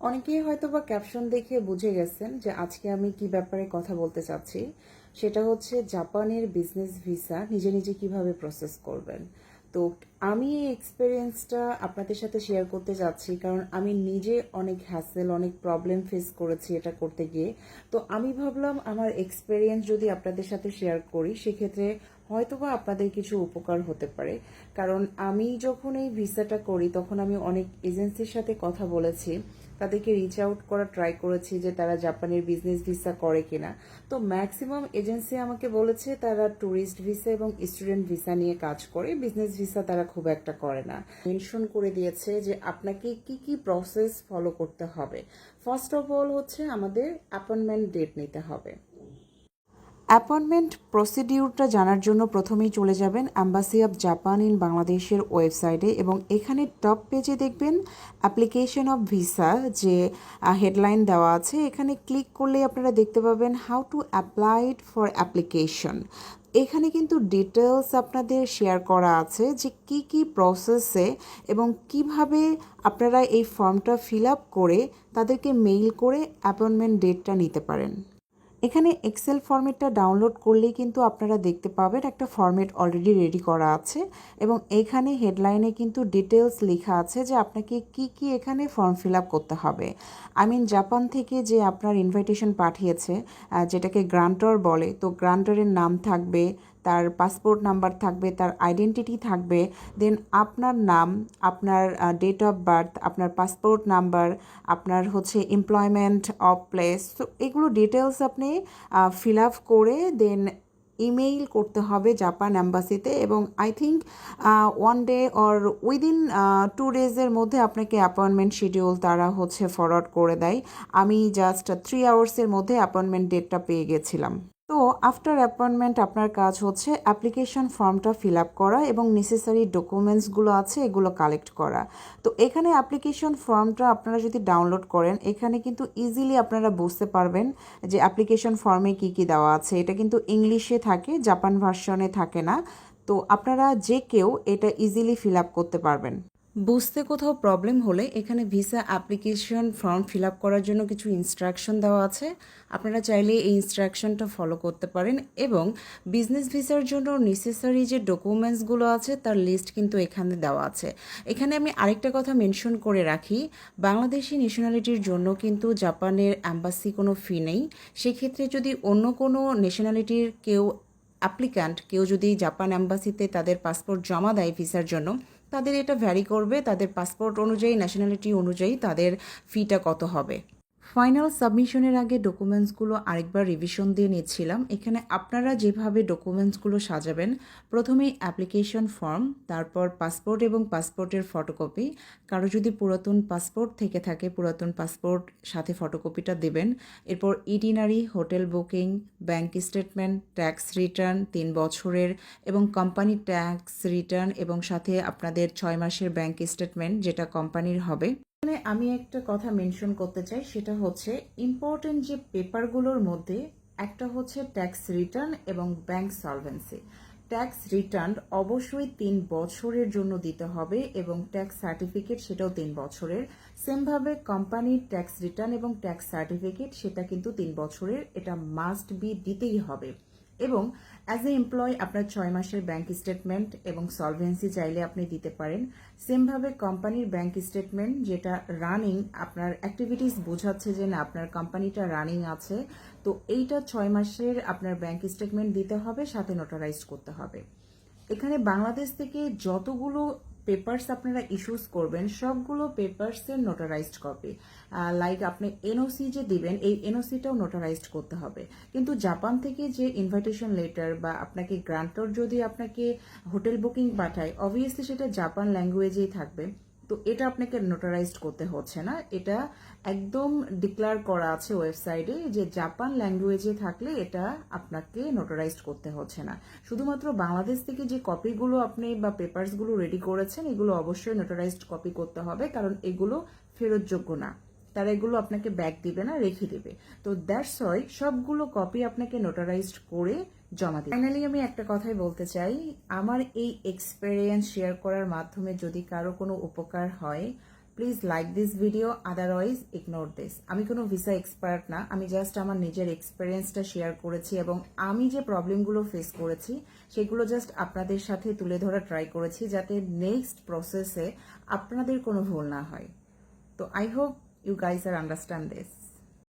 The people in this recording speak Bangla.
অনেকেই হয়তো বা ক্যাপশন দেখে বুঝে গেছেন যে আজকে আমি কি ব্যাপারে কথা বলতে চাচ্ছি। সেটা হচ্ছে জাপানের বিজনেস ভিসা নিজে নিজে কীভাবে প্রসেস করবেন। তো আমি এই এক্সপিরিয়েন্সটা আপনাদের সাথে শেয়ার করতে যাচ্ছি কারণ আমি নিজে অনেক হ্যাসেল অনেক প্রবলেম ফেস করেছি এটা করতে গিয়ে। তো আমি ভাবলাম আমার এক্সপিরিয়েন্স যদি আপনাদের সাথে শেয়ার করি, সেক্ষেত্রে হয়তোবা আপনাদের কিছু উপকার হতে পারে। কারণ আমি যখন এই ভিসাটা করি, তখন আমি অনেক এজেন্সির সাথে কথা বলেছি। তাদেরকে রিচ আউট করা ট্রাই করেছি যে তারা জাপানের বিজনেস ভিসা করে কিনা। তো ম্যাক্সিমাম এজেন্সি আমাকে বলেছে তারা ট্যুরিস্ট ভিসা এবং স্টুডেন্ট ভিসা নিয়ে কাজ করে। বিজনেস ভিসা তারা খুব একটা করে না। মেনশন করে দিয়েছে যে আপনাকে কি কি প্রসেস ফলো করতে হবে। ফার্স্ট অফ অল হচ্ছে আমাদের অ্যাপয়েন্টমেন্ট ডেট নিতে হবে। অ্যাপয়েন্টমেন্ট প্রসিডিউরটা জানার জন্য প্রথমেই চলে যাবেন অ্যাম্বাসি অফ জাপান ইন বাংলাদেশের ওয়েবসাইটে এবং এখানে টপ পেজে দেখবেন অ্যাপ্লিকেশন অফ ভিসা যে হেডলাইন দেওয়া আছে। এখানে ক্লিক করলে আপনারা দেখতে পাবেন how to applied for application এখানে কিন্তু ডিটেলস আপনাদের শেয়ার করা আছে যে কি কি প্রসেসে এবং কীভাবে আপনারা এই ফর্মটা ফিল আপ করে তাদেরকে মেইল করে অ্যাপয়েন্টমেন্ট ডেটটা নিতে পারেন। এখানে এক্সেল ফরম্যাটটা ডাউনলোড করলেই কিন্তু আপনারা দেখতে পাবেন একটা ফরম্যাট অলরেডি রেডি করা আছে এবং এখানে হেডলাইনে কিন্তু ডিটেলস লেখা আছে যে আপনাকে কি কি এখানে ফর্ম ফিল আপ করতে হবে। আই মিন জাপান থেকে যে আপনার ইনভাইটেশন পাঠিয়েছে যেটাকে গ্রান্টার বলে, তো গ্রান্টারের নাম থাকবে তার পাসপোর্ট নাম্বার থাকবে, তার আইডেন্টিটি থাকবে, দেন আপনার নাম, আপনার ডেট অফ বার্থ আপনার পাসপোর্ট নাম্বার, আপনার হচ্ছে এমপ্লয়মেন্ট অফ প্লেস তো এগুলো ডিটেলস আপনি ফিল আপ করে দেন ইমেইল করতে হবে জাপান অ্যাম্বাসিতে এবং I think one day or within two ডেজের মধ্যে আপনাকে অ্যাপয়েন্টমেন্ট শিডিউল তারা হচ্ছে ফরওয়ার্ড করে দেয়। আমি জাস্ট থ্রি আওয়ার্সের মধ্যে অ্যাপয়েন্টমেন্ট ডেটটা পেয়ে গেছিলাম। তো আফটার অ্যাপয়েন্টমেন্ট আপনার কাজ হচ্ছে অ্যাপ্লিকেশন ফর্মটা ফিল আপ করা এবং নেসেসারি ডকুমেন্টসগুলো আছে এগুলো কালেক্ট করা। তো এখানে অ্যাপ্লিকেশন ফর্মটা আপনারা যদি ডাউনলোড করেন, এখানে কিন্তু ইজিলি আপনারা বুঝতে পারবেন যে অ্যাপ্লিকেশন ফর্মে কি কি দেওয়া আছে। এটা কিন্তু ইংলিশে থাকে জাপান ভার্সনে থাকে না। তো আপনারা যে কেউ এটা ইজিলি ফিল আপ করতে পারবেন। বুঝতে কোথাও প্রবলেম হলে এখানে visa application form fill up করার জন্য কিছু ইনস্ট্রাকশন দেওয়া আছে। আপনারা চাইলে এই ইনস্ট্রাকশনটা ফলো করতে পারেন এবং বিজনেস ভিসার জন্য নেসেসারি যে ডকুমেন্টসগুলো আছে তার লিস্ট কিন্তু এখানে দেওয়া আছে। এখানে আমি আরেকটা কথা মেনশন করে রাখি, বাংলাদেশি ন্যাশনালিটির জন্য কিন্তু জাপানের অ্যাম্বাসি কোনো ফি নেই। সেক্ষেত্রে যদি অন্য কোনো ন্যাশনালিটির কেউ অ্যাপ্লিক্যান্ট কেউ যদি জাপান অ্যাম্বাসিতে তাদের পাসপোর্ট জমা দেয় ভিসার জন্য তাদের এটা ভ্যারি করবে তাদের পাসপোর্ট অনুযায়ী ন্যাশনালিটি অনুযায়ী তাদের ফিটা কত হবে। ফাইনাল সাবমিশনের আগে ডকুমেন্টসগুলো আরেকবার রিভিশন দিয়ে নিচ্ছিলাম। এখানে আপনারা যেভাবে ডকুমেন্টসগুলো সাজাবেন, প্রথমেই অ্যাপ্লিকেশন ফর্ম তারপর পাসপোর্ট এবং পাসপোর্টের ফটোকপি কারও যদি পুরাতন পাসপোর্ট থেকে থাকে, পুরাতন পাসপোর্ট সাথে ফটোকপিটা দেবেন। এরপর itinerary hotel booking bank statement tax return তিন বছরের এবং কোম্পানি ট্যাক্স রিটার্ন এবং সাথে আপনাদের ছয় মাসের ব্যাংক স্টেটমেন্ট যেটা কোম্পানির হবে। এখানে আমি একটা কথা মেনশন করতে চাই, সেটা হচ্ছে ইম্পর্টেন্ট যে পেপারগুলোর মধ্যে একটা হচ্ছে ট্যাক্স রিটার্ন এবং ব্যাংক সলভেন্সি ট্যাক্স রিটার্ন অবশ্যই তিন বছরের জন্য দিতে হবে এবং ট্যাক্স সার্টিফিকেট সেটাও তিন বছরের। সেমভাবে কোম্পানির ট্যাক্স রিটার্ন এবং ট্যাক্স সার্টিফিকেট সেটা কিন্তু তিন বছরের। এটা মাস্ট বি দিতেই হবে। এবং অ্যাজ এ এমপ্লয় আপনার ছয় মাসের ব্যাঙ্ক স্টেটমেন্ট এবং সলভেন্সি চাইলে আপনি দিতে পারেন। সেমভাবে কোম্পানির ব্যাঙ্ক স্টেটমেন্ট যেটা রানিং আপনার অ্যাক্টিভিটিস বোঝাচ্ছে যে না, আপনার কোম্পানিটা রানিং আছে, তো এইটা ছয় মাসের আপনার ব্যাঙ্ক স্টেটমেন্ট দিতে হবে, সাথে নোটারাইজ করতে হবে। এখানে বাংলাদেশ থেকে যতগুলো পেপার্স আপনারা ইস্যুস করবেন, সবগুলো পেপার্সের নোটারাইজড কপি লাইক আপনি এনওসি যে দিবেন, এই এনওসিটাও নোটারাইজড করতে হবে। কিন্তু জাপান থেকে যে ইনভাইটেশন লেটার বা আপনাকে গ্রান্টর যদি আপনাকে হোটেল বুকিং পাঠায় অবভিয়াসলি সেটা জাপান ল্যাঙ্গুয়েজেই থাকবে। তো এটা আপনাকে নোটারাইজড করতে হচ্ছে না। এটা একদম ডিক্লেয়ার করা আছে ওয়েবসাইটে যে জাপান ল্যাঙ্গুয়েজে থাকলে এটা আপনাকে নোটারাইজড করতে হচ্ছে না। শুধুমাত্র বাংলাদেশ থেকে যে কপিগুলো আপনি বা পেপারসগুলো রেডি করেছেন, এগুলো অবশ্যই নোটারাইজড কপি করতে হবে, কারণ এগুলো ফেরতযোগ্য না। তারা এগুলো আপনাকে ব্যাক দিবে না, রেখে দিবে। তো দ্যাটস ওয়াই সবগুলো কপি আপনাকে নোটারাইজড করে জমা দিবে ফাইনালি আমি একটা কথাই বলতে চাই। আমার এই এক্সপেরিয়েন্স শেয়ার করার মাধ্যমে যদি কারও কোনো উপকার হয় please like this video otherwise ignore this আমি কোনো ভিসা এক্সপার্ট না, আমি জাস্ট আমার নিজের এক্সপিরিয়েন্সটা শেয়ার করেছি এবং আমি যে প্রবলেমগুলো ফেস করেছি, সেগুলো জাস্ট আপনাদের সাথে তুলে ধরা ট্রাই করেছি যাতে নেক্সট প্রসেসে আপনাদের কোনো ভুল না হয়। তো I hope you guys are understand this